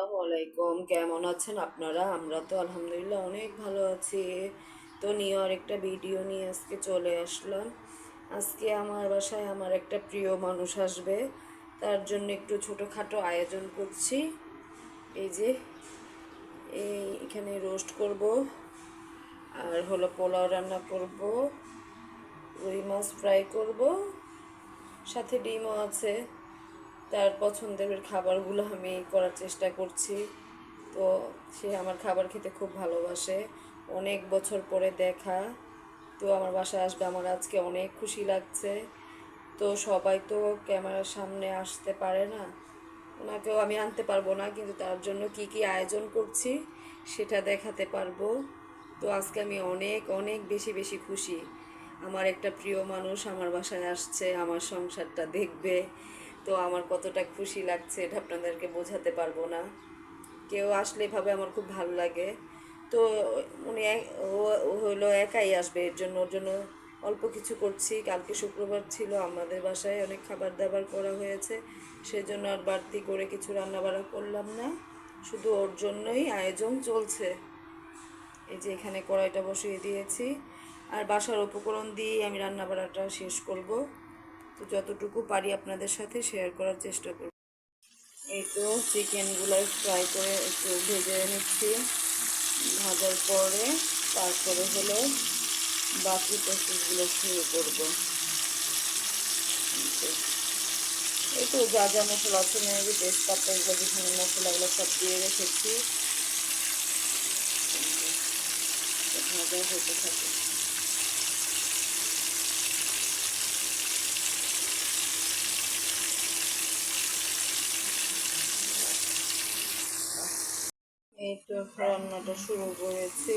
আসসালামু আলাইকুম, কেমন আছেন আপনারা? আমরা তো আলহামদুলিল্লাহ অনেক ভালো আছি। তো নিয়ে আরেকটা ভিডিও নিয়ে আজকে চলে আসলাম। আজকে আমার বাসায় আমার একটা প্রিয় মানুষ আসবে। তার জন্য একটু ছোটোখাটো আয়োজন করছি। এই যে, এই এখানে রোস্ট করব। আর হলো পোলাও রান্না করব। রুই মাছ ফ্রাই করব। সাথে ডিমও আছে। তার পছন্দের খাবারগুলো আমি করার চেষ্টা করছি। তো সে আমার খাবার খেতে খুব ভালোবাসে। অনেক বছর পরে দেখা। তো আমার বাসায় আসবে, আমার আজকে অনেক খুশি লাগছে। তো সবাই তো ক্যামেরার সামনে আসতে পারে না। ওনাকেও আমি আনতে পারব না, কিন্তু তার জন্য কি কি আয়োজন করছি সেটা দেখাতে পারব। তো আজকে আমি অনেক অনেক বেশি বেশি খুশি। আমার একটা প্রিয় মানুষ আমার বাসায় আসছে, আমার সংসারটা দেখবে। তো আমার কতটা খুশি লাগছে এটা আপনাদেরকে বোঝাতে পারব না। কেউ আসলে এভাবে আমার খুব ভালো লাগে। তো উনি ও- হলো একাই আসবে, এর জন্য, ওর জন্য অল্প কিছু করছি। কালকে শুক্রবার ছিল, আমাদের বাসায় অনেক খাবার দাবার করা হয়েছে। সেজন্য আর বাড়তি করে কিছু রান্না বান্না করলাম না। শুধু ওর জন্যই আয়োজন চলছে। এই যে এখানে কড়াইটা বসিয়ে দিয়েছি। আর বাসার উপকরণ দিয়ে আমি রান্না বান্নাটা শেষ করব। তো যতটুকু পারি আপনাদের সাথে শেয়ার করার চেষ্টা করব। এই তো চিকেনগুলো ফ্রাই করে একটু ভেজে নিচ্ছি। ভাজার পরে তারপরে হলো বাকি প্রসেসগুলো শুরু করব। এই তো যা যা মশলা আছে মেয়েদের তেজপাতা, এগুলো যেখানে মশলাগুলো সব দিয়ে রেখেছি। ভাজা হতে থাকে এই তো রান্নাটা শুরু করেছি।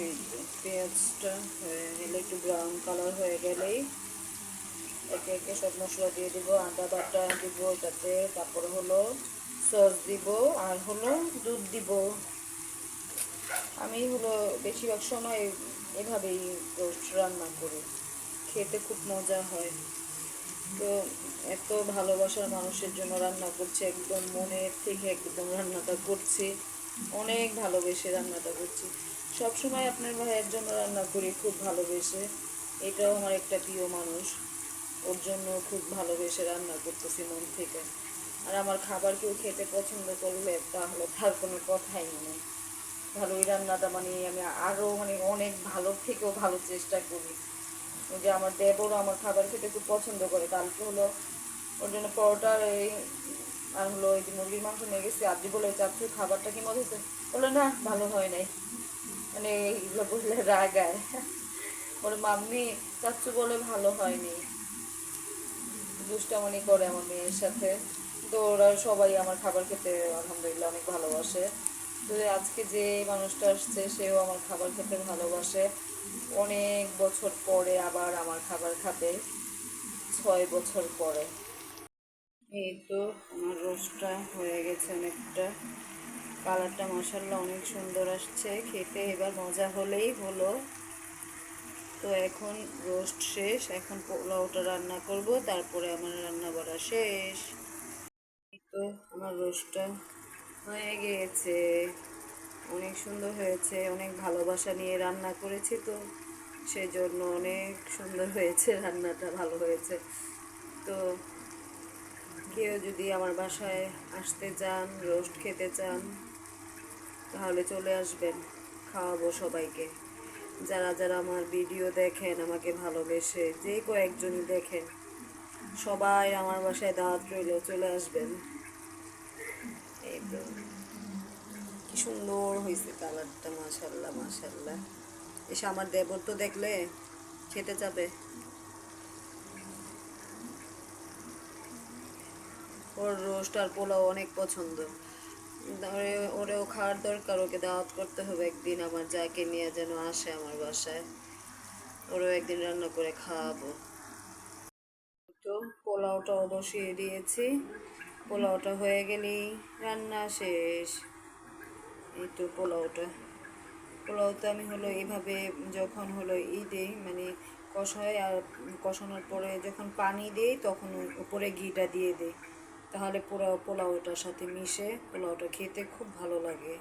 এই পেঁয়াজটা হয়ে গেলে একটু ব্রাউন কালার হয়ে গেলেই একে একে সব মশলা দিয়ে দিব, আদা বাটা দিব, এটাতে তারপর হলো সস দিব আর হলো দুধ দিব। আমি হলো বেশিরভাগ সময় এভাবেই রান্না করি, খেতে খুব মজা হয়। তো এত ভালোবাসার মানুষের জন্য রান্না করছি, একদম মনের থেকে একদম রান্নাটা করছি। অনেক ভালোবেসে রান্নাটা করছি। সব সময় আপনার ভাইয়ের জন্য রান্না করি, খুব ভালোবেসে। এটাও আমার একটা প্রিয় মানুষ। ওর জন্য খুব ভালোবেসে রান্না করতেছি মন থেকে। আর আমার খাবার কেউ খেতে পছন্দ করলে তাহলে তার কোনো কথাই নেই। ভালো ওই রান্নাটা মানে আমি আরও মানে অনেক ভালো থেকেও ভালো চেষ্টা করি। যে আমার দেবরও আমার খাবার খেতে খুব পছন্দ করে। কালকে হলো ওর জন্য পরোটার এই, আর হলো ওই যে মুরগির মাংস নিয়ে গেছি। আদি বলে চাচ্ছু, খাবারটা কি মজা হয়েছে? বলে, না, ভালো হয় নাই। মানে এইগুলো বললে রাগায় বলে মাম্মি চাচ্ছু বলে ভালো হয়নি। দুষ্টামনি করে আমার মেয়ের সাথে। তো ওরা সবাই আমার খাবার খেতে আলহামদুলিল্লাহ অনেক ভালোবাসে। তো আজকে যে মানুষটা আসছে, সেও আমার খাবার খেতে ভালোবাসে। অনেক বছর পরে আবার আমার খাবার খাবে, ছয় বছর পরে। এই তো আমার রোস্টটা হয়ে গেছে অনেকটা। কালারটা মশাল্লা অনেক সুন্দর আসছে, খেতে এবার মজা হলেই হলো। তো এখন রোস্ট শেষ, এখন পোলাওটা রান্না করব, তারপরে আমার রান্না বাড়া শেষ। এই তো আমার রোস্টটা হয়ে গিয়েছে অনেক সুন্দর হয়েছে, অনেক ভালোবাসা নিয়ে রান্না করেছি তো সেই জন্য অনেক সুন্দর হয়েছে, রান্নাটা ভালো হয়েছে। তো কেউ যদি আমার বাসায় আসতে চান, রোস্ট খেতে চান, তাহলে চলে আসবেন, খাওয়াবো সবাইকে। যারা যারা আমার ভিডিও দেখেন, আমাকে ভালোবেসে, যে কয়েকজনই দেখেন, সবাই আমার বাসায় দাওয়াত রইল, চলে আসবেন। এই তো। সুন্দর হয়েছে কালারটা মাশাল্লাহ মাশাল্লাহ এসে আমার দেবর তো দেখলে খেতে যাবে। ওর রোস্ট আর পোলাও অনেক পছন্দ। ওরে, ওরেও খাওয়ার দরকার, ওকে দাওয়াত করতে হবে একদিন আমার, যাকে নিয়ে যেন আসে আমার বাসায়। ওরও একদিন রান্না করে খাওয়াবো। তো পোলাওটাও বসিয়ে দিয়েছি। পোলাওটা হয়ে গেলেই রান্না শেষ। এই তো পোলাওটা। পোলাওতে আমি হলো এইভাবে যখন হলো ই দিই মানে কষায় আর কষানোর পরে যখন পানি দিই তখন উপরে ঘিটা দিয়ে দেই। তাহলে পোলাও পোলাওটার সাথে মিশে পোলাওটা খেতে খুব ভালো লাগে।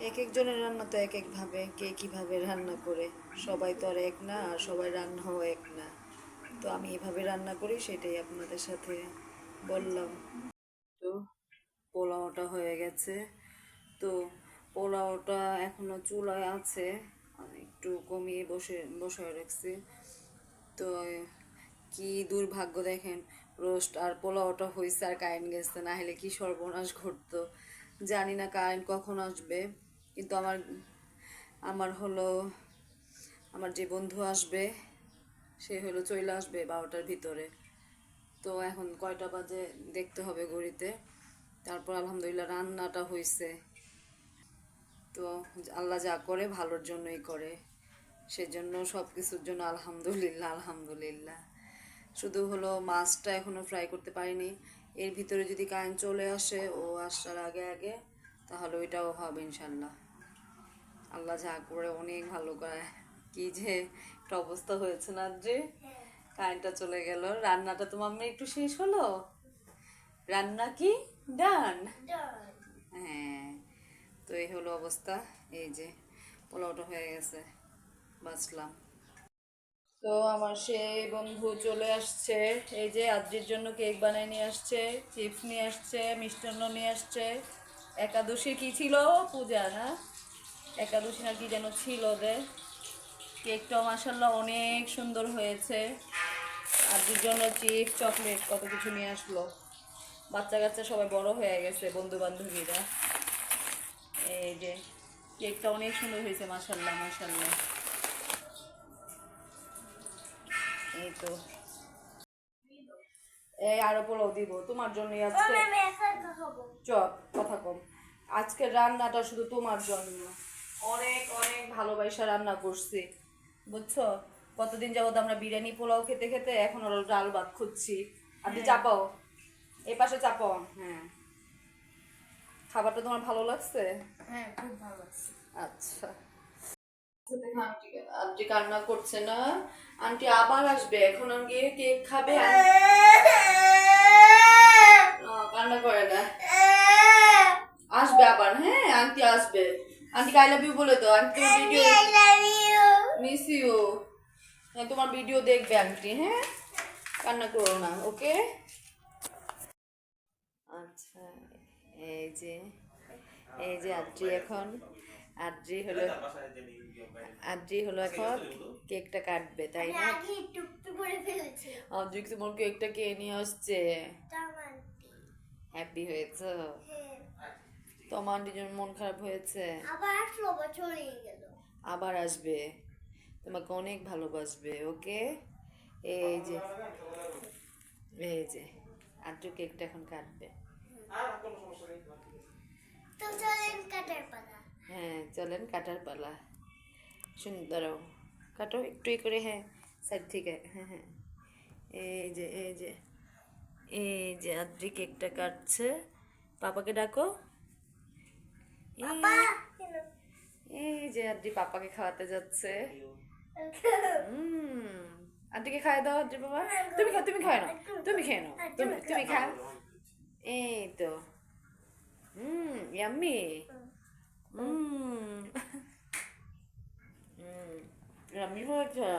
এক একজনের রান্না তো এক একভাবে কে কীভাবে রান্না করে? সবাই তো আর এক না, আর সবাই রান্নাও এক না। তো আমি এভাবে রান্না করি, সেটাই আপনাদের সাথে বললাম। পোলাওটা হয়ে গেছে। তো পোলাওটা এখনও চুলায় আছে। একটু কমিয়ে বসে, বসায় রাখছি। তো কি দুর্ভাগ্য দেখেন, রোস্ট আর পোলাওটা হয়েছে আর কারেন্ট গেছে না হলে কি সর্বনাশ ঘটতো। জানি না কারেন্ট কখন আসবে, কিন্তু আমার আমার হলো, আমার যে বন্ধু আসবে, সে হলো চলে আসবে বারোটার ভিতরে। তো এখন কয়টা বাজে দেখতে হবে ঘড়িতে। তারপর আলহামদুলিল্লাহ রান্নাটা হয়েছে তো আল্লাহ যা করে ভালোর জন্যই করে। সেজন্য সব কিছুর জন্য আলহামদুলিল্লাহ আলহামদুলিল্লাহ। শুধু হলো মাছটা এখনও ফ্রাই করতে পারিনি। এর ভিতরে যদি কারেন্ট চলে আসে, ও আসার আগে আগে, তাহলে ওইটাও হবে ইনশাল্লাহ আল্লাহ যা করে অনেক ভালো করে। কি যে একটা অবস্থা হয়েছে না যে, কারেন্টটা চলে গেল। রান্নাটা তোমার একটু শেষ হলো? রান্না কি? ডান হ্যাঁ তো এই হলো অবস্থা এই যে পোলাওটা হয়ে গেছে বাঁচলাম। তো আমার সেই বন্ধু চলে আসছে এই যে আদ্রির জন্য কেক বানিয়ে নিয়ে আসছে চিপস নিয়ে আসছে মিষ্টান্ন নিয়ে আসছে। একাদশী কি ছিল পূজা না? একাদশী না কি যেন ছিল যে কেকটাও মাসাল্লাহ অনেক সুন্দর হয়েছে। আদ্রির জন্য চিপস চকলেট কত কিছু নিয়ে আসলো। বাচ্চা কাচ্চা সবাই বড় হয়ে গেছে বন্ধু বান্ধবীরা এই যে কেকটা অনেক সুন্দর হয়েছে মাসাল্লাহ মাসাল্লাহ এই তো। এই আরও পোলাও দিব তোমার জন্য আজকে চপ কথা কম। আজকে রান্নাটা শুধু তোমার জন্য। অনেক অনেক ভালোবাসা রান্না করছি বুঝছ? কতদিন যাবত আমরা বিরিয়ানি পোলাও খেতে খেতে এখন হলো ডাল ভাত খুঁজছি। আপনি চাপাও। এই পাশে চাপাও হ্যাঁ। খাবারটা তোমার ভালো লাগছে? হ্যাঁ খুব ভালো লাগছে। আচ্ছা। আন্টি কান্না করছে না। আন্টি আবার আসবে এখন আমি গিয়ে কেক খাবে। কান্না করে না। আসবে আবার হ্যাঁ আন্টি আসবে। আন্টি আই লাভ ইউ বলে তো আন্টি ভিডিও মিস ইউ হ্যাঁ তোমার ভিডিও দেখবে আন্টি হ্যাঁ? কান্না করো না ওকে আচ্ছা এই যে এই যে আদ্রি এখন আদ্রি হলো আদ্রি হলো এখন কেকটা কাটবে তাই না? আদ্রি তোমার কেকটা কে নিয়ে আসছে? হ্যাপি হয়েছে? তোমার জন্য মন খারাপ হয়েছে? আবার বছর হয়ে গেল। আবার আসবে। তোমাকে অনেক ভালোবাসবে ওকে? এই যে এই যে আদ্রি কেকটা এখন কাটবে। তো চলেন কাটার পালা। হ্যাঁ চলেন কাটার পালা। সুন্দর কাটো একটু করে হ্যাঁ সাইড থেকে হ্যাঁ হ্যাঁ। এই যে এই যে এই যে আদ্রি কেকটা কাটছে। পাপাকে ডাকো। এই- এই যে আদ্রি পাপাকে খাওয়াতে যাচ্ছে। হুম আন্টিকে খাই দাও আন্টি বাবা। তুমি খাও তুমি খাও না। তুমি খেয়ে নাও। তুমি তুমি খাও। এই তো হুম ইয়াম্মি হুম হুম ইয়াম্মি হয়েছে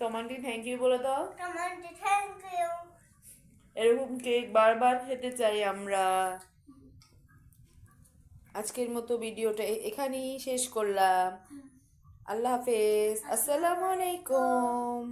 তোমার কি থ্যাংক ইউ বলে দাও। টামান্টি থ্যাংক ইউ এরকম কেক বারবার খেতে চাই আমরা। আজকের মতো ভিডিওটা এখানেই শেষ করলাম। আল্লাহ হাফেজ। আসসালামু আলাইকুম।